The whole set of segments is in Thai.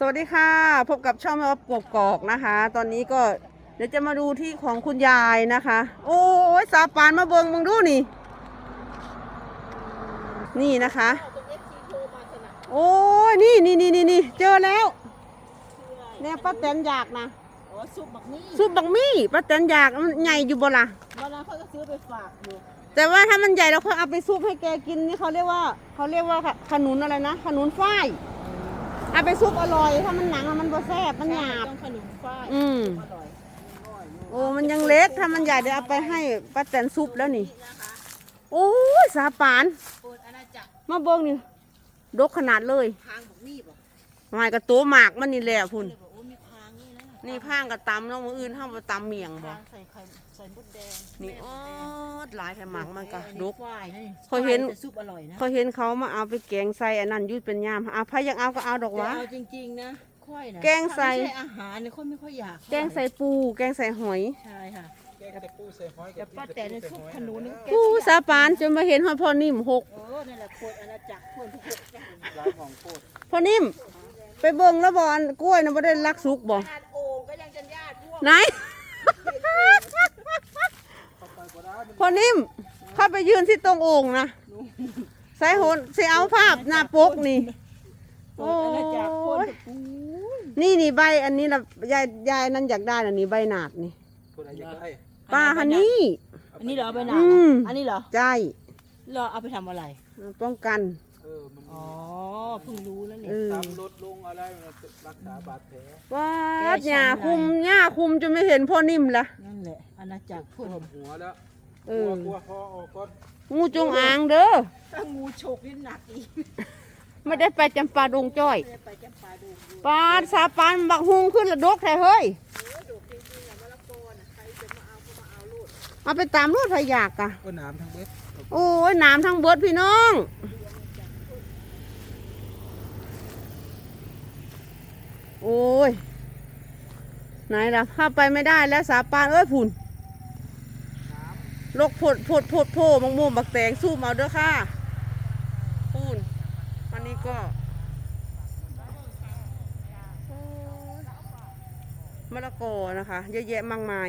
สวัสดีค่ะ พบกับช่องแม่อบกกอกนะคะ ตอนนี้ก็เดี๋ยวจะมาดูที่ของคุณยายนะคะ โอ้ยสาปานมาเบิงมึงดูนี่ นี่นะคะ โอ้ยนี่นี่นี่นี่นี่เจอแล้วเนี่ยป้าแตนอยากนะโอ้ซุปบักนี่ซุปบักมี่ป้าแตนอยากมันใหญ่อยู่บ่ล่ะวันนั้นเขาก็ซื้อไปฝากอยู่แต่ว่าถ้ามันใหญ่เราค่อยเอาไปซุปให้แกกินนี่เขาเรียกว่าเขาเรียกว่าขนุนอะไรนะขนุนฝ้าย เอาไปซุปอร่อย ถ้ามันหนังอะมันบ่แซ่บมันหยาบ ต้องขนมฝ้ายอืม อร่อยโอ้มันยังเล็กถ้ามันใหญ่เดี๋ยวเอาไปให้ป้าแตนซุปแล้วนี่โอ้ยสาปานเปิดอาณาจักรมาเบิ่งนี่ดกขนาดเลยพางบักนี่บ่หมายกับโตหมากมันนี่แหละพุ่นเลยบอกโอ้มีพาง นี่นะนี่พางกับตำเน้องมืออื่นห้ามมาตำเมียงบ่พางใส่ไข่ใส่มดแดงนี่แม่อ๋อมดแดงหลายแต่หมากมันก็อัดกฝ้ายนี่เขาเห็นฝ้ยแต่ซุปอร่อยนะเขาเห็นเขามาเอาไปแกงใส่อันนั้นอยุดเป็นยามเอาพายังเอาก็เอาดอกแต่วะ เอาจริงๆนะค่อยนะแกงใส่ ถ้าไม่ใช่อาหารเนี่ยค่อยไม่ค่อยอยากแกงใส่ปู แกงใส่หอย ใช่ค่ะแกงแต่ปูใส่หอยแต่ป้าแต่ในซุปขนุนนี่แกงปูทุกอย่สางปานจนมาเห็นหอยพ่อนิ่มหกเออนั่นแหละโคตรอาณาจักรเพื่อนทุกคนร้านของโคตรพ่อนิ่ม ไปเบิ่งแล้วบอนกล้วยนะบ่ได้ลักสุกบ่ขนาดโอ่งก็ยังจะญาติพวกไหน พอนิ่มเข้าไปยืนที่ตรงโอ่งนะใส่หนใส่เอาภาพหน้าปกนี่ โอ้อาณาจักรคนโอ้ยโอ้ยนี่นี่ใบอันนี้ละยายยายนั้นอยากได้นะนี่ใบหนาดนี่คนอะไรอยากได้ป้าฮันนี่ อันนี้เหรอเอาไปหนาอืม อันนี้เหรอใจเหรอเอาไปทำอะไร ป้องกันเออมันอ๋อเพิ่งรู้แล้วเนี่ยเออตำลดลงอะไรมันจะรักษาบาดแผลว้าแกดหญ้าช้ำในคุมหญ้าคุมจนไม่เห็นพ่อนิ่มละนั่นแหละอาณาจักรพุ่นท่วมหัวแล้วเอกลัอวกลัวคอออกก้อนงูจงอางเด้อถ้างูฉกนี่หนักอีกไม่ได้ไปจำปาดงจ้อยไม่ได้ไปแก้ปลาดูอยู่ปาดสาปานบักฮุงขึ้นละดกแท้เฮ้ยโอ้ยดอกจริงๆอะมะละกอน่ะใครจะมาเอาก็มาเอาลูกเอาไปตามรถพยากอะก็น้ำทั้งเบ็ดโอ้ยน้ำทั้งเบิดพี่น้อง โอ้ย ไหนล่ะข้าไปไม่ได้แล้วสาปานเอ้ยผุนลกผดผดผดโพมังม่วงบักแตงสู้เอาเด้อค่ะพูนวันนี้ก็มะละกอนะคะ เยอะแยะมากมาย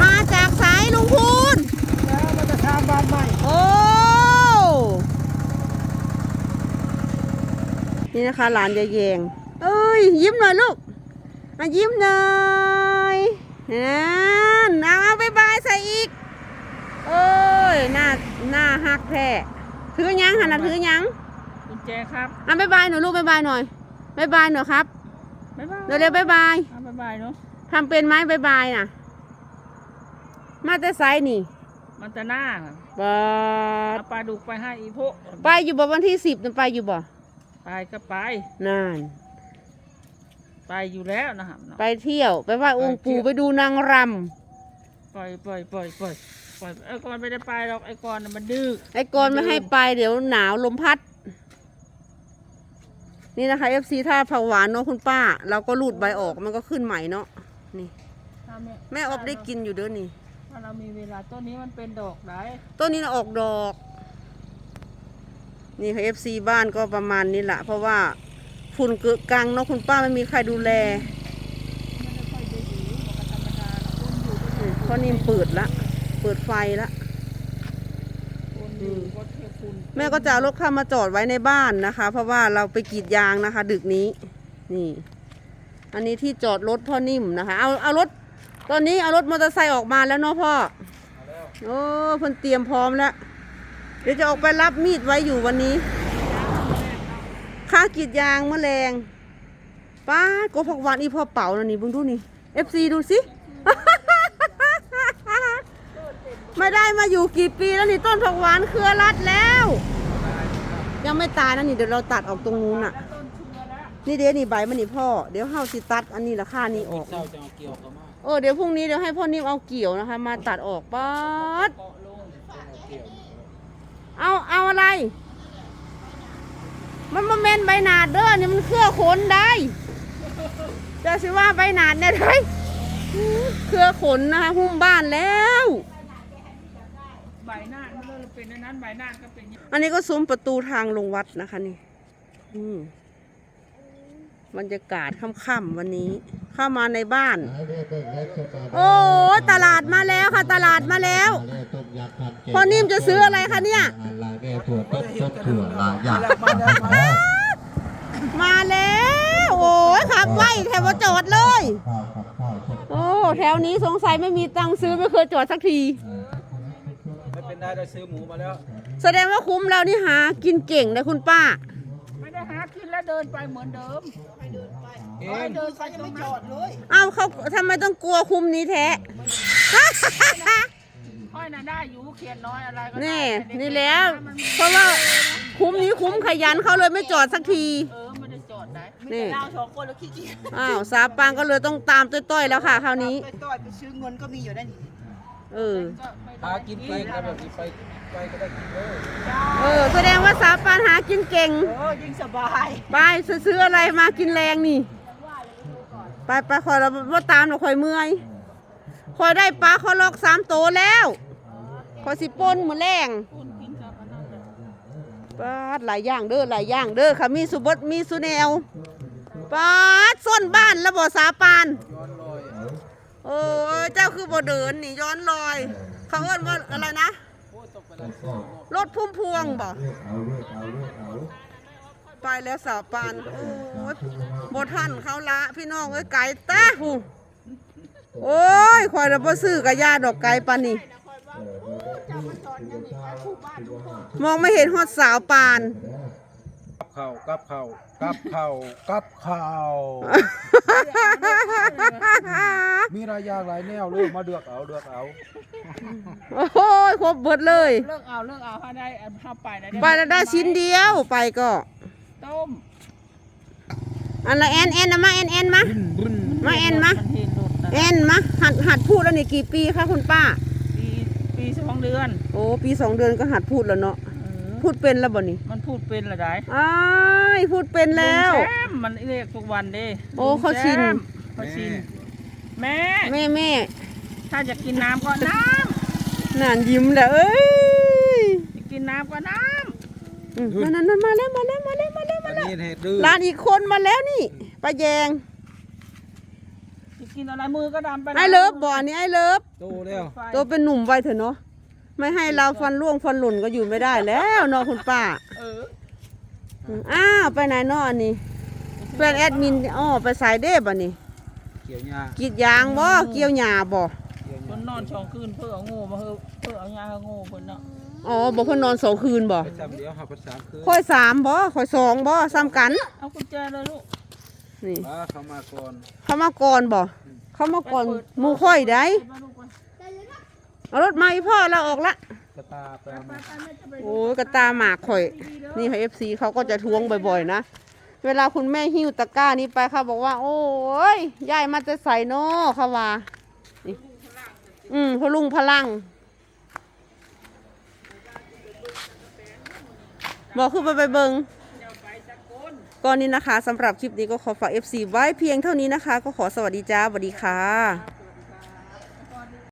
มาจากสายลุงพูนแล้วมันจะทำบ้านใหม่โอ้ นี่นะคะหลานยายแยงเอ้ย ยิ้มหน่อยลูกมายิ้มหน่อยนั่นเอาเอาไปบายใส่อีก เอ้ยหน้าหน้าหักแท้ถือยังหันนะถือยังกุญแจครับเอาไปบายหน่อยลูกไปบายหน่อยบายบายหน่อยครับบ๊ายบายเร็วๆบายบายเอาบ๊ายบายเนาะทำเป็นไหมบายบายน่ะ มาแต่ไซนี่มันจะหน้าบาดเอาปลาดุกไปให้อีโพไปอยู่บ่วันที่สิบนั่นไปอยู่บ่ ไปก็ไปนั่นไปอยู่แล้วนะครับไปเที่ยวไปไหว้องค์ปู่ไปดูนางรปล่อยปล่อยปล่อยปล่อยปล่อยไอ้กอนไม่ได้ไปหรอกไอ้กอนน่ะมันดื้อำไอ้กอนไม่ให้ไปเดี๋ยวหนาวลมพัด นี่นะคะเอฟซีถ้าผักหวานเนาะคุณป้า เราก็รูดใบออกมันก็ขึ้นใหม่เนาะนี่ถ้าแม่ออบได้กินอยู่เด้อนี่ ถ้าเรามีเวลาต้นนี้มันเป็นดอกได้ต้นนี้นะออกดอก นี่ค่ะเอฟซีบ้านก็ประมาณนี้แหละเพราะว่าฝุ่นเกอะกังเนาะคุณป้าไม่มีใครดูแลก็ธรรมดาเราต้นอยู่ก็อืมเพราะนี่เปิดละ เปิดไฟละแม่ก็จะเอารถเข้ามาจอดไว้ในบ้านนะคะ เพราะว่าเราไปกรีดยางนะคะ ดึกนี้ นี่ อันนี้ที่จอดรถพ่อนิ่มนะคะ เอาเอารถ ตอนนี้เอารถมอเตอร์ไซค์ออกมาแล้วเนาะพ่อโอ้เพิ่นเตรียมพร้อมแล้ว ดี๋ยวจะออกไปรับมีดไว้อยู่วันนี้ ค่ากีดยางแมลงป้าโกผักหวานอีพ่อเป๋านะนี่เบิ่งดูนี่ FC ดูสิไม่ได้มาอยู่กี่ปีแล้วนี่ต้นผักหวานเครือรัดแล้ว ยังไม่ตายนะนี่เดี๋ยวเราตัดออกตรงนู้นน่ะ นี่เดี๋ยวนี่ใบมันนี่พ่อเดี๋ยวเฮาสิตัดอันนี้ราคานี้ออกเออเดี๋ยวพรุ่งนี้เดี๋ยวให้พ่อนิ่มเอาเกี่ยวนะคะ มาตัดออกป๊าด เกาะลง เกี่ยว เอาเอาอะไร มันมาเมนใบหนาดเด้อนี่มันเครือขนได้จะสิว่าใบหนาดเนี่ยได้เครือขนนะคะหุ้มบ้านแล้วใบหน้ามันเลยเป็นอันนั้นใบหน้าก็เป็นอย่างนี้อันนี้ก็ซุ้มประตูทางลงวัดนะคะนี่อืมบรรยากาศค่ำๆวันนี้ เข้ามาในบ้าน โอ้ตลาดมาแล้ว ค่ะตลาดมาแล้วพ่อนิ่มจะซื้ออะไรคะเนี่ยลายแม่ถั่วต้มต้มถั่วลายยามาแล้ว โอ้ยขับไว้แถวว่าจอดเลยข้าวกับข้าวต้มโอ้แถวนี้สงสัยไม่มีตังค์ซื้อไม่เคยจอดสักทีไม่เป็นได้ได้ซื้อหมูมาแล้ว แสดงว่าคุ้มแล้วนี่หากินเก่งเลยคุณป้าไม่ได้หากินแล้วเดินไปเหมือนเดิมเอไปงเดินไปยังไม่จอดเลย เอ้าเขาทำไมต้องกลัวคุ้มนี้แท้ ค่อยน่ะได้อยู่เขียนน้อยอะไรก็ได้นี่แต่เด็กๆนี่แล้วมันมีเพราะว่าคุ้มนี้คุ้มขยันเขาเลยไม่จอดสักที เออไม่ได้จอดได้นี่เราสองคนแล้วขี้เกียจอ้าวสาปางก็เลยต้องตามต้อยๆแล้วค่ะคราวนี้ ไปต่อยไปซื้อเงินก็มีอยู่นั่นนี่เออก็ไม่ได้หากินเองนะแบบนี้ไปไปก็ได้กินเลยเออ แสดงว่าสาปานหากินเก่ง เออยิ่งสบาย ไปซื้ออะไรมากินแรงนี่ ไปไปคอยเราว่าตามเราคอยเมื่อย คอยได้ปลาคอลอกสามโตแล้วคอยสิปนมือแรงคุณกินกับอันนั้นเลยปาดหลายอย่างเด้อหลายอย่างเด้อค่ะมีสุบดมีสุแนวปาดส้นบ้านแล้วบ่สาปานโอ้ยเจ้าคือบ่เดินนี่ย้อนลอย เขาเอิ้นว่าอะไรนะรถพุ่มพวงบ่เอกไปแล้วสาปานโอ้ยบ่ทันเขาละพี่น้องเอ้ยไก่ตาหู โอ้ยคอยเราบ่ซื้อกะยาดอกไก่ปานนี่มองไม่เห็นฮอดสาวปาน กับข้าวกับข้าวกับข้าวกับข้าวมีหลายอย่างหลายแนวเลยมาเลือกเอาเลือกเอาโอ้ยครบเบิดเลย เลิกเอาเลิกเอาถ้าได้เอาเข้าไปนะไปแล้วได้ชิ้นเดียวไปก็ ต้มอันละแอนแอนนะมาแอนแอนมามาแอนมา มันเห็น หลุดนะแอนมาหัดหัดพูดแล้วนี่กี่ปีคะคุณป้า ปีปีสองเดือนโอ้ปีสองเดือนก็หัดพูดแล้วเนาะเออพูดเป็นแล้วบ่นี่มันพูดเป็นละได้อ้ายพูดเป็นแล้วลุงแซมมันเรียกทุกวันดิโอ้เขาชินลุงแซมเขาชิน แม่ แม่แม่ถ้าจะกินน้ำก็น้นานยิ้มแหละเอ้ยำจะกินน้ำก็น้อืมนั่นนั่นมาแล้วมาแล้วมาแล้วมาแล้วอัมานแล้วนี้เห็ดดื้อร้านอีกคนมาแล้วนี่ป้าแยงำจะ กินอะไรมือก็ดำไปนะไอ้เลิฟบ่อันนี้ไอ้เลิฟโตแล้วไฟตัวเป็นหนุ่มไว้เถอะเนาะไม่ให้เราฟันร่วงฟันหล่นก็อยู่ไม่ได้แล้วเนาะคุณป้าเอออืมอ้าวไปไหนเนาะอันนี้เป็นแอดมินอ๋อไปสายเด้บ่นี่เกี่ยวหญ้ากรีดยางบ่เกี่ยวหญ้าบ่เกี่ยวหคญ้านนอนสองคืนเพื่อเอางูมาเพื่อเพื่อเอายาเอางูเพิ่นเนาะอ๋อบ่เพิ่นนอนสองคืนบ่ไปซ้ำเดียวหาภาษามคืนค่อยสามบ่ค่อยสองบ่ซ้ำกันเอากุญแจเลยลูกนี่ป้าเขามาก่อนเขามาก่อนบ่ เขามาก่อนหมู่ค่อยได้มาลูกไปเอารถมาอีพ่อเราออกละกระตาไปเอามาไปแม่จะไปโอ้ยกระตาหมากข่อย นี่ค่ะ FC เขาก็จะทวงบ่อยๆ นะ เวลาคุณแม่หิ้วตะกร้านี้ไปเขาบอกว่า โอ้ยยายมาจะใส่นอเขาว่านี่อืมพลุงพลังบอกคือไปไปเบิง ก่อนนี้นะคะสำหรับคลิปนี้ก็ขอฝาก FC ไว้เพียงเท่านี้นะคะ ก็ขอสวัสดีจ้าสวัสดีค่ะ